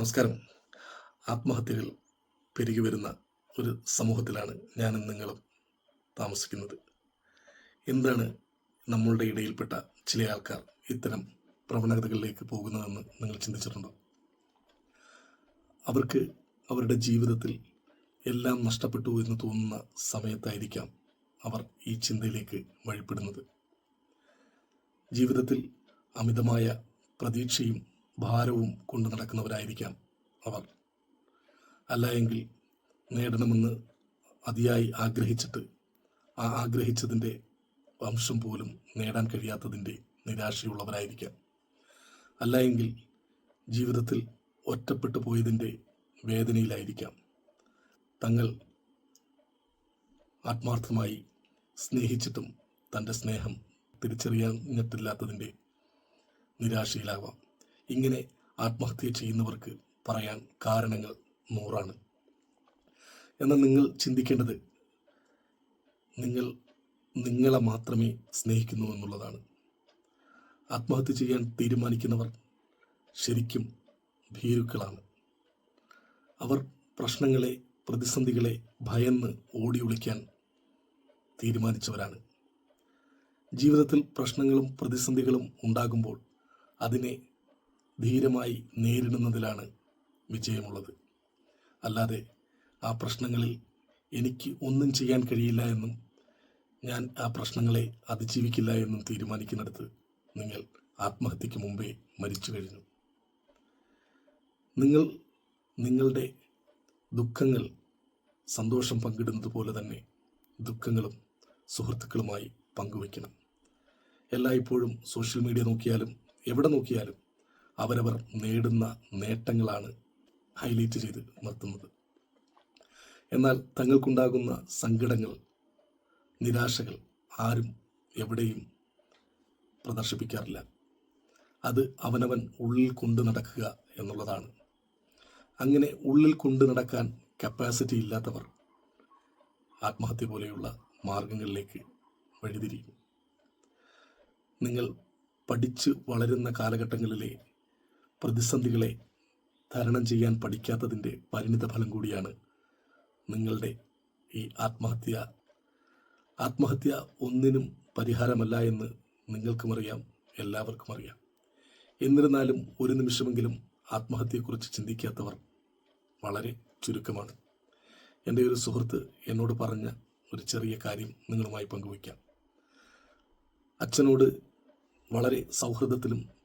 നമസ്കാരം. ആത്മഹത്യകൾ പെരുകി വരുന്ന ഒരു സമൂഹത്തിലാണ് ഞാനും നിങ്ങളും താമസിക്കുന്നത്. എന്താണ് നമ്മളുടെ ഇടയിൽപ്പെട്ട ചില ആൾക്കാർ ഇത്തരം പ്രവണതകളിലേക്ക് പോകുന്നതെന്ന് നിങ്ങൾ ചിന്തിച്ചിട്ടുണ്ടോ? അവർക്ക് അവരുടെ ജീവിതത്തിൽ എല്ലാം നഷ്ടപ്പെട്ടു എന്ന് തോന്നുന്ന സമയത്തായിരിക്കാം അവർ ഈ ചിന്തയിലേക്ക് വഴിപ്പെടുന്നത്. ജീവിതത്തിൽ അമിതമായ പ്രതീക്ഷയും ഭാരവും കൊണ്ട് നടക്കുന്നവരായിരിക്കാം അവർ. അല്ല എങ്കിൽ നേടണമെന്ന് അതിയായി ആഗ്രഹിച്ചിട്ട് ആ ആഗ്രഹിച്ചതിന്റെ വംശം പോലും നേടാൻ കഴിയാത്തതിന്റെ നിരാശയുള്ളവരായിരിക്കാം. അല്ല എങ്കിൽ ജീവിതത്തിൽ ഒറ്റപ്പെട്ടു പോയതിന്റെ വേദനയിലായിരിക്കാം. തങ്ങൾ ആത്മാർത്ഥമായി സ്നേഹിച്ചിട്ടും തന്റെ സ്നേഹം തിരിച്ചറിയാഞ്ഞിട്ടില്ലാത്തതിന്റെ നിരാശയിലാവാം. ഇങ്ങനെ ആത്മഹത്യ ചെയ്യുന്നവർക്ക് പറയാൻ കാരണങ്ങൾ നൂറാണ്. എന്നാൽ നിങ്ങൾ ചിന്തിക്കേണ്ടത് നിങ്ങൾ നിങ്ങളെ മാത്രമേ സ്നേഹിക്കുന്നു എന്നുള്ളതാണ്. ആത്മഹത്യ ചെയ്യാൻ തീരുമാനിക്കുന്നവർ ശരിക്കും ഭീരുക്കളാണ്. അവർ പ്രശ്നങ്ങളെ പ്രതിസന്ധികളെ ഭയന്ന് ഓടി ഒളിക്കാൻ തീരുമാനിച്ചവരാണ്. ജീവിതത്തിൽ പ്രശ്നങ്ങളും പ്രതിസന്ധികളും ഉണ്ടാകുമ്പോൾ അതിനെ ധീരമായി നേരിടുന്നതിലാണ് വിജയമുള്ളത്. അല്ലാതെ ആ പ്രശ്നങ്ങളിൽ എനിക്ക് ഒന്നും ചെയ്യാൻ കഴിയില്ല എന്നും ഞാൻ ആ പ്രശ്നങ്ങളെ അതിജീവിക്കില്ല എന്നും തീരുമാനിക്കുന്നിടത്ത് നിങ്ങൾ ആത്മഹത്യക്ക് മുമ്പേ മരിച്ചു കഴിഞ്ഞു. നിങ്ങൾ നിങ്ങളുടെ ദുഃഖങ്ങൾ സന്തോഷം പങ്കിടുന്നത് പോലെ തന്നെ ദുഃഖങ്ങളും സുഹൃത്തുക്കളുമായി പങ്കുവയ്ക്കണം. എല്ലായ്പ്പോഴും സോഷ്യൽ മീഡിയ നോക്കിയാലും എവിടെ നോക്കിയാലും അവരവർ നേടുന്ന നേട്ടങ്ങളാണ് ഹൈലൈറ്റ് ചെയ്ത് നിർത്തുന്നത്. എന്നാൽ തങ്ങൾക്കുണ്ടാകുന്ന സങ്കടങ്ങൾ നിരാശകൾ ആരും എവിടെയും പ്രദർശിപ്പിക്കാറില്ല. അത് അവനവൻ ഉള്ളിൽ കൊണ്ടു നടക്കുക എന്നുള്ളതാണ്. അങ്ങനെ ഉള്ളിൽ കൊണ്ടു നടക്കാൻ കപ്പാസിറ്റി ഇല്ലാത്തവർ ആത്മഹത്യ പോലെയുള്ള മാർഗങ്ങളിലേക്ക് വഴിതിരിയും. നിങ്ങൾ പഠിച്ച് വളരുന്ന കാലഘട്ടങ്ങളിലെ പ്രതിസന്ധികളെ തരണം ചെയ്യാൻ പഠിക്കാത്തതിന്റെ പരിണിത ഫലം കൂടിയാണ് നിങ്ങളുടെ ഈ ആത്മഹത്യ. ആത്മഹത്യ ഒന്നിനും പരിഹാരമല്ല എന്ന് നിങ്ങൾക്കും അറിയാം എല്ലാവർക്കും അറിയാം എന്നിരുന്നാലും ഒരു നിമിഷമെങ്കിലും ആത്മഹത്യയെക്കുറിച്ച് ചിന്തിക്കാത്തവർ വളരെ ചുരുക്കമാണ്. എന്റെ ഒരു സുഹൃത്ത് എന്നോട് പറഞ്ഞ ഒരു ചെറിയ കാര്യം നിങ്ങളുമായി പങ്കുവയ്ക്കാം. അച്ഛനോട് വളരെ സൗഹൃദത്തിലും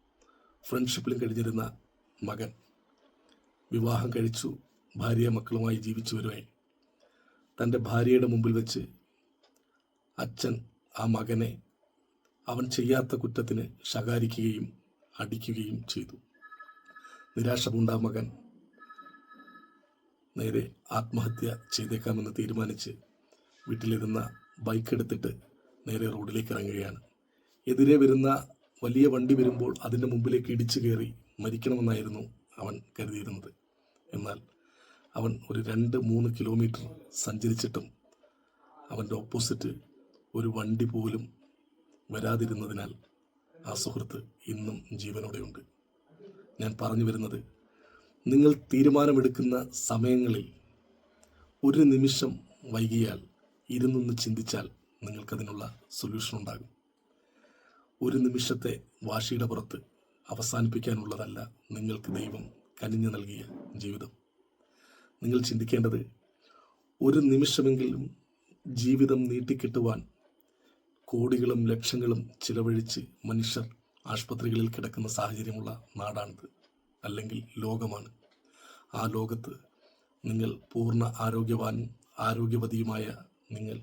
ഫ്രണ്ട്ഷിപ്പിലും കഴിഞ്ഞിരുന്ന മകൻ വിവാഹം കഴിച്ചു ഭാര്യ മക്കളുമായി ജീവിച്ചു വരുവേ തന്റെ ഭാര്യയുടെ മുമ്പിൽ വെച്ച് അച്ഛൻ ആ മകനെ അവൻ ചെയ്യാത്ത കുറ്റത്തിന് ശകാരിക്കുകയും അടിക്കുകയും ചെയ്തു. നിരാശ പൂണ്ട ആ മകൻ നേരെ ആത്മഹത്യ ചെയ്തേക്കാമെന്ന് തീരുമാനിച്ച് വീട്ടിലിരുന്ന ബൈക്ക് എടുത്തിട്ട് നേരെ റോഡിലേക്ക് ഇറങ്ങുകയാണ്. എതിരെ വരുന്ന വലിയ വണ്ടി വരുമ്പോൾ അതിന്റെ മുമ്പിലേക്ക് ഇടിച്ചു കയറി മരിക്കണമെന്നായിരുന്നു അവൻ കരുതിയിരുന്നത്. എന്നാൽ അവൻ ഒരു രണ്ട് മൂന്ന് കിലോമീറ്റർ സഞ്ചരിച്ചിട്ടും അവന്റെ ഓപ്പോസിറ്റ് ഒരു വണ്ടി പോലും വരാതിരുന്നതിനാൽ ആ സുഹൃത്ത് ഇന്നും ജീവനോടെയുണ്ട്. ഞാൻ പറഞ്ഞു വരുന്നത് നിങ്ങൾ തീരുമാനമെടുക്കുന്ന സമയങ്ങളിൽ ഒരു നിമിഷം വൈകിയാൽ ഇരുന്നൊന്ന് ചിന്തിച്ചാൽ നിങ്ങൾക്കതിനുള്ള സൊല്യൂഷൻ ഉണ്ടാകും ഒരു നിമിഷത്തെ വാശിയുടെ പുറത്ത് അവസാനിപ്പിക്കാനുള്ളതല്ല നിങ്ങൾക്ക് ദൈവം കനിഞ്ഞു നൽകിയ ജീവിതം. നിങ്ങൾ ചിന്തിക്കേണ്ടത് ഒരു നിമിഷമെങ്കിലും ജീവിതം നീട്ടിക്കിട്ടുവാൻ കോടികളും ലക്ഷങ്ങളും ചിലവഴിച്ച് മനുഷ്യർ ആശുപത്രികളിൽ കിടക്കുന്ന സാഹചര്യമുള്ള നാടാണിത് അല്ലെങ്കിൽ ലോകമാണ്. ആ ലോകത്ത് നിങ്ങൾ പൂർണ ആരോഗ്യവാനും ആരോഗ്യവതിയുമായ നിങ്ങൾ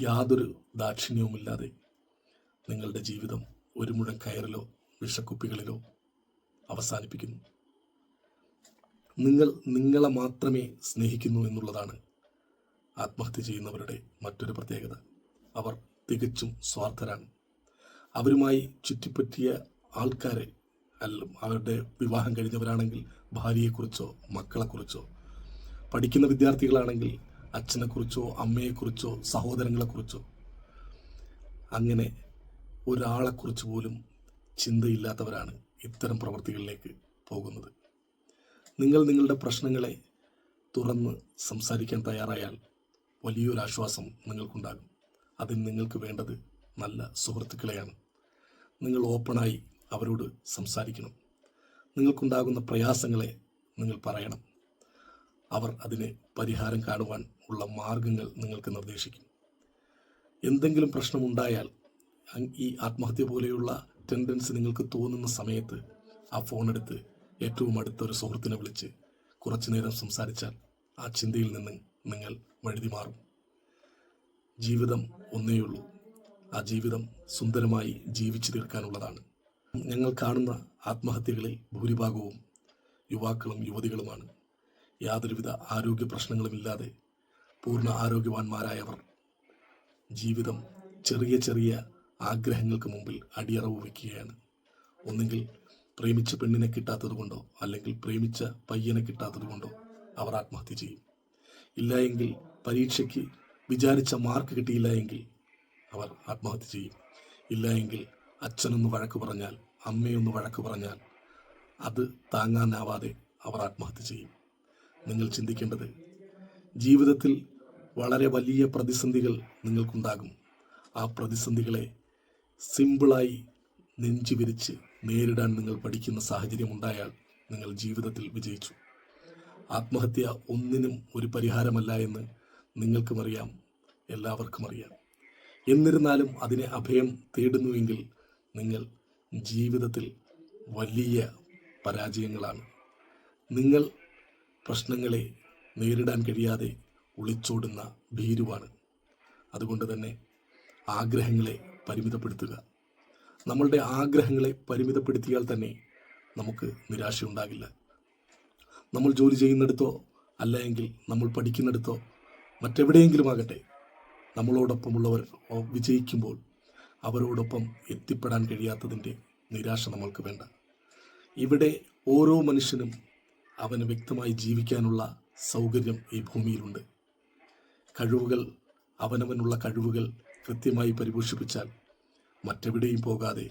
യാതൊരു ദാക്ഷിണ്യവുമില്ലാതെ നിങ്ങളുടെ ജീവിതം ഒരു മുഴം കയറിലോ വിഷക്കുപ്പികളിലോ അവസാനിപ്പിക്കുന്നു. നിങ്ങൾ നിങ്ങളെ മാത്രമേ സ്നേഹിക്കുന്നു എന്നുള്ളതാണ് ആത്മഹത്യ ചെയ്യുന്നവരുടെ മറ്റൊരു പ്രത്യേകത. അവർ തികച്ചും സ്വാർത്ഥരാണ്. അവരുമായി ചുറ്റിപ്പറ്റിയ ആൾക്കാരെ അല്ല അവരുടെ വിവാഹം കഴിഞ്ഞവരാണെങ്കിൽ ഭാര്യയെക്കുറിച്ചോ മക്കളെക്കുറിച്ചോ പഠിക്കുന്ന വിദ്യാർത്ഥികളാണെങ്കിൽ അച്ഛനെക്കുറിച്ചോ അമ്മയെക്കുറിച്ചോ സഹോദരങ്ങളെക്കുറിച്ചോ അങ്ങനെ ഒരാളെക്കുറിച്ച് പോലും ചിന്തയില്ലാത്തവരാണ് ഇത്തരം പ്രവൃത്തികളിലേക്ക് പോകുന്നത്. നിങ്ങൾ നിങ്ങളുടെ പ്രശ്നങ്ങളെ തുറന്ന് സംസാരിക്കാൻ തയ്യാറായാൽ വലിയൊരു ആശ്വാസം നിങ്ങൾക്കുണ്ടാകും. അതിന് നിങ്ങൾക്ക് വേണ്ടത് നല്ല സുഹൃത്തുക്കളെയാണ്. നിങ്ങൾ ഓപ്പണായി അവരോട് സംസാരിക്കണം. നിങ്ങൾക്കുണ്ടാകുന്ന പ്രയാസങ്ങളെ നിങ്ങൾ പറയണം. അവർ അതിന് പരിഹാരം കാണുവാൻ ഉള്ള മാർഗങ്ങൾ നിങ്ങൾക്ക് നിർദ്ദേശിക്കും. എന്തെങ്കിലും പ്രശ്നമുണ്ടായാൽ ഈ ആത്മഹത്യ പോലെയുള്ള ടെൻഡൻസി നിങ്ങൾക്ക് തോന്നുന്ന സമയത്ത് ആ ഫോൺ എടുത്ത് ഏറ്റവും അടുത്ത ഒരു സുഹൃത്തിനെ വിളിച്ച് കുറച്ചു നേരം സംസാരിച്ചാൽ ആ ചിന്തയിൽ നിന്ന് നിങ്ങൾ വഴുതി മാറും. ജീവിതം ഒന്നേയുള്ളൂ ആ ജീവിതം സുന്ദരമായി ജീവിച്ചു തീർക്കാനുള്ളതാണ്. ഞങ്ങൾ കാണുന്ന ആത്മഹത്യകളിൽ ഭൂരിഭാഗവും യുവാക്കളും യുവതികളുമാണ്. യാതൊരുവിധ ആരോഗ്യ പ്രശ്നങ്ങളുമില്ലാതെ പൂർണ ആരോഗ്യവാന്മാരായവർ. ജീവിതം ചെറിയ ചെറിയ ആഗ്രഹങ്ങൾക്ക് മുമ്പിൽ അടിയറവ് വയ്ക്കുകയാണ്. ഒന്നുകിൽ പ്രേമിച്ച പെണ്ണിനെ കിട്ടാത്തത് കൊണ്ടോ അല്ലെങ്കിൽ പ്രേമിച്ച പയ്യനെ കിട്ടാത്തത് കൊണ്ടോ അവർ ആത്മഹത്യ ചെയ്യും. ഇല്ല എങ്കിൽ പരീക്ഷയ്ക്ക് വിചാരിച്ച മാർക്ക് കിട്ടിയില്ല എങ്കിൽ അവർ ആത്മഹത്യ ചെയ്യും. ഇല്ല എങ്കിൽ അച്ഛനൊന്ന് വഴക്ക് പറഞ്ഞാൽ അമ്മയൊന്ന് വഴക്ക് പറഞ്ഞാൽ അത് താങ്ങാനാവാതെ അവർ ആത്മഹത്യ ചെയ്യും. നിങ്ങൾ ചിന്തിക്കേണ്ടത് ജീവിതത്തിൽ വളരെ വലിയ പ്രതിസന്ധികൾ നിങ്ങൾക്കുണ്ടാകും. ആ പ്രതിസന്ധികളെ സിമ്പിളായി നെഞ്ചു വിരിച്ച് നേരിടാൻ നിങ്ങൾ പഠിക്കുന്ന സാഹചര്യം ഉണ്ടായാൽ നിങ്ങൾ ജീവിതത്തിൽ വിജയിച്ചു. ആത്മഹത്യ ഒന്നിനും ഒരു പരിഹാരമല്ല എന്ന് നിങ്ങൾക്കും അറിയാം എല്ലാവർക്കും അറിയാം. എന്നിരുന്നാലും അതിനെ അഭയം തേടുന്നുവെങ്കിൽ നിങ്ങൾ ജീവിതത്തിൽ വലിയ പരാജയങ്ങളാണ്. നിങ്ങൾ പ്രശ്നങ്ങളെ നേരിടാൻ കഴിയാതെ ഒളിച്ചോടുന്ന ഭീരുവാണ്. അതുകൊണ്ട് തന്നെ ആഗ്രഹങ്ങളെ പരിമിതപ്പെടുത്തുക. നമ്മളുടെ ആഗ്രഹങ്ങളെ പരിമിതപ്പെടുത്തിയാൽ തന്നെ നമുക്ക് നിരാശയുണ്ടാകില്ല. നമ്മൾ ജോലി ചെയ്യുന്നിടത്തോ അല്ല എങ്കിൽ നമ്മൾ പഠിക്കുന്നിടത്തോ മറ്റെവിടെയെങ്കിലും ആകട്ടെ നമ്മളോടൊപ്പമുള്ളവർ വിജയിക്കുമ്പോൾ അവരോടൊപ്പം എത്തിപ്പെടാൻ കഴിയാത്തതിന്റെ നിരാശ നമ്മൾക്ക് വേണ്ട. ഇവിടെ ഓരോ മനുഷ്യനും അവന് വ്യക്തമായി ജീവിക്കാനുള്ള സൗകര്യം ഈ ഭൂമിയിലുണ്ട്. കഴിവുകൾ അവനവനുള്ള കഴിവുകൾ കൃത്യമായി പരിപോഷിപ്പിച്ചാൽ മറ്റെവിടെയും പോകാതെ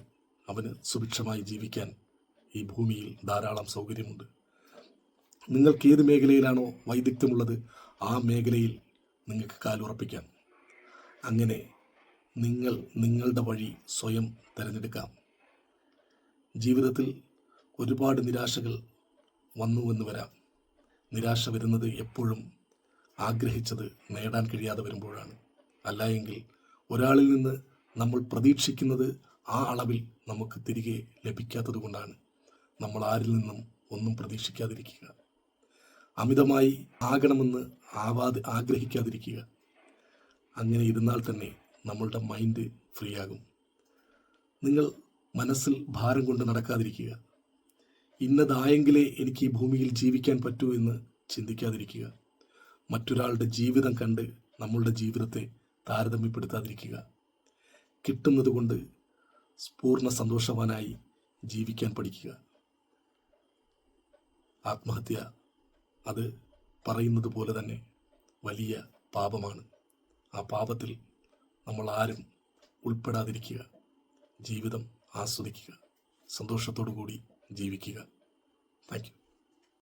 അവന് സുഭിക്ഷമായി ജീവിക്കാൻ ഈ ഭൂമിയിൽ ധാരാളം സൗകര്യമുണ്ട്. നിങ്ങൾക്ക് ഏത് മേഖലയിലാണോ വൈദഗ്ധ്യമുള്ളത് ആ മേഖലയിൽ നിങ്ങൾക്ക് കാലുറപ്പിക്കാം അങ്ങനെ നിങ്ങൾ നിങ്ങളുടെ വഴി സ്വയം തിരഞ്ഞെടുക്കാം. ജീവിതത്തിൽ ഒരുപാട് നിരാശകൾ വന്നുവെന്ന് വരാം. നിരാശ വരുന്നത് എപ്പോഴും ആഗ്രഹിച്ചത് നേടാൻ കഴിയാതെ വരുമ്പോഴാണ്. അല്ല എങ്കിൽ ഒരാളിൽ നിന്ന് നമ്മൾ പ്രതീക്ഷിക്കുന്നത് ആ അളവിൽ നമുക്ക് തിരികെ ലഭിക്കാത്തത് കൊണ്ടാണ്. നമ്മൾ ആരിൽ നിന്നും ഒന്നും പ്രതീക്ഷിക്കാതിരിക്കുക. അമിതമായി ആകണമെന്ന് ആവാതെ ആഗ്രഹിക്കാതിരിക്കുക. അങ്ങനെ ഇരുന്നാൽ തന്നെ നമ്മളുടെ മൈൻഡ് ഫ്രീ ആകും നിങ്ങൾ മനസ്സിൽ ഭാരം കൊണ്ട് നടക്കാതിരിക്കുക. ഇന്നതായെങ്കിലേ എനിക്ക് ഈ ഭൂമിയിൽ ജീവിക്കാൻ പറ്റൂ എന്ന് ചിന്തിക്കാതിരിക്കുക. മറ്റൊരാളുടെ ജീവിതം കണ്ട് നമ്മളുടെ ജീവിതത്തെ താരതമ്യപ്പെടുത്താതിരിക്കുക. കിട്ടുന്നത് കൊണ്ട് പൂർണ സന്തോഷവാനായി ജീവിക്കാൻ പഠിക്കുക. ആത്മഹത്യ അത് പറയുന്നത് പോലെ തന്നെ വലിയ പാപമാണ്. ആ പാപത്തിൽ നമ്മൾ ആരും ഉൾപ്പെടാതിരിക്കുക. ജീവിതം ആസ്വദിക്കുക. സന്തോഷത്തോടു കൂടി ജീവിക്കുക. Thank you